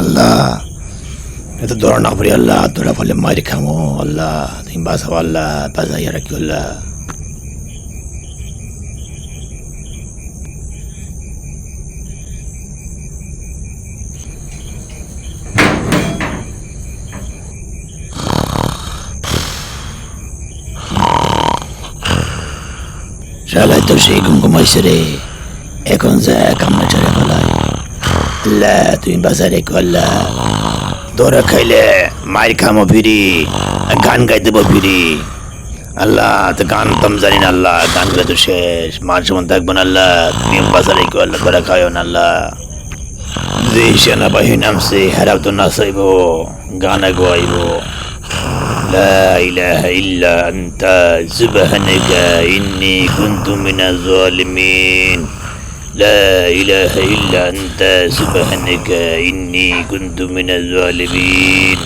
আল্লাহ, এত ধরা না পড়ি আল্লাহ ধরা ফলে মারি খামো, আল্লাহ, তুমি বাঁচাও আল্লাহ বাঁচাইয়া রাখি আল্লাহ তো সেই ঘুম রে, এখন যা কামনা ছেড়ে ফেলাই আল্লাহ তুমি বাজারে রেখো আল্লাহ দৌড়া খাইলে মায়ের খামো ফিরি গান গাই দেবো ফিরি আল্লাহ তো গান তো আমি জানি না আল্লাহ গান গাই তো শেষ মার যেমন থাকবো না আল্লাহ তুমি বাজারে রেখো আল্লাহ দৌড়া খাইও না আল্লাহ দুই সেনাবাহিনী নামছে হেরাও তো নাচাইব গান গাইব لا إله إلا أنت سبحانك إني كنت من الظالمين لا إله إلا أنت سبحانك إني كنت من الظالمين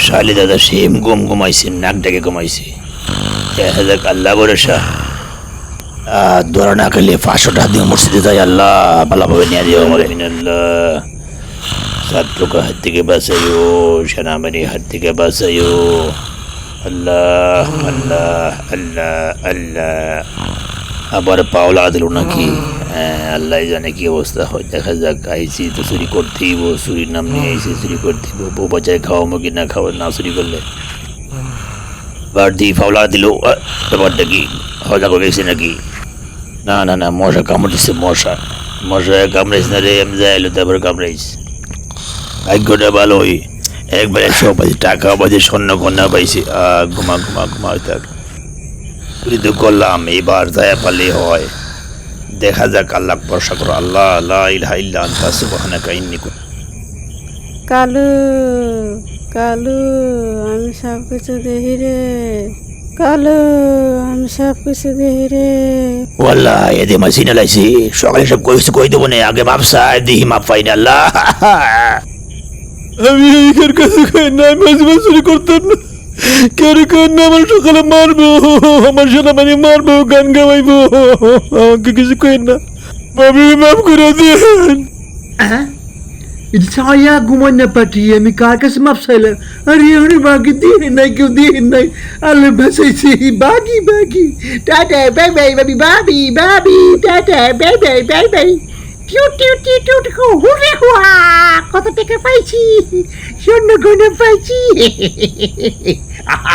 শালি দাদা সেম গম ঘুমাইছে নাক ডেকে ঘুমাইছে দেখা যাক আল্লাহ ভরসা দোরা না খেলে পাঁচশো টাকা দিয়ে মসজিদে যাই আল্লাহ ভালোভাবে নিয়ে দিও আমার আল্লাহ ছাত্রকে হাত থেকে বাঁচাইও সেনাবাহিনীর হাত থেকে বাঁচাইও আল্লাহ আল্লাহ আল্লাহ আল্লাহ আবার পাওলা দিল নাকি হ্যাঁ আল্লাহ জানে কি অবস্থা। হয়, দেখা যাক, আইসি তো চুরি করতেই বো চুরির নাম নিয়ে আইসি চুরি করতেই বো বউ বাচ্চায় খাওয়াবো কি না খাওয়া না চুরি করলে? দিয়ে ফাওলা দিল ব্যাপারটা কি? হজা করে গেছে নাকি? না না না, মশা কামড়েছে, মশা। মশা কামড়াইছে না রে, আমি যাই এলো তারপর কামড়াইছে। ভাগ্যটা ভালোই। একবার একশো পাইছি টাকা পাইছি স্বর্ণ কন্যা পাইছে। ঘুমা ঘুমা ঘুমা থাক। তো করলাম এবার যায় পারলে হয়। দেখা যাক আল্লাহ ভরসা করো। আল্লাহ আল্লাহ ইলাহা ইল্লা আনতা সুবহানাকা ইন্নী কালু কালু আমি সব কিছু দেখি রে। কালু আমি সব কিছু দেখি রে। ওয়াল্লাহ এদে মাসিনা লাইছি সকালে সব কইছে কই দেবো না? আগে মাপসা দিহি মাপ পাই না আল্লাহ। আমি এখান কাছে খাই না মাঝে মাঝে করতাম না। কেন কেন আমার সকালে মারবো? আমার সেনাবাহিনী মারবো, গান গাওয়াইবো। আমাকে কিছু কেন না। ভাবি মাফ করে দিন। এটা ছায়া ঘুমাই না পাঠিয়ে আমি কার কাছে মাপ চাইলাম? আরে আরে, বাকি দিয়ে নাই, কেউ দিয়ে নাই। আল্লাহ বাঁচাইছি বাগি বাগি টাটা, বাই বাই, বাবি বাবি বাবি, tata, bye bye bye bye. টিউ টিউ টিউ টিউ টিউ হুরে হুয়া কত টাকা পাইছি? স্বর্ণ গয়না পাইছি। Ha ha!